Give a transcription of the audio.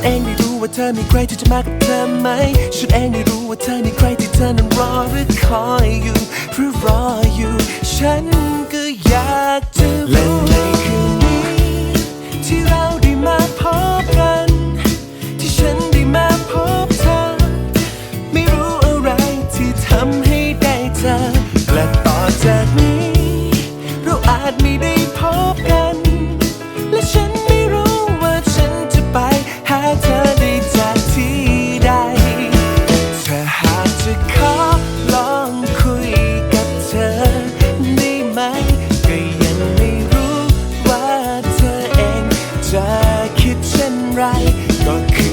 ันเองไม่รู้ว่าเธอมีใครที่จะมากับเธอไหม ฉันเองไม่รู้ว่าเธอมีใครที่เธอนั้นรอหรือคอยอยู่เพื่อรออยู่ ฉันก็อยากจะรู้ right. Okay.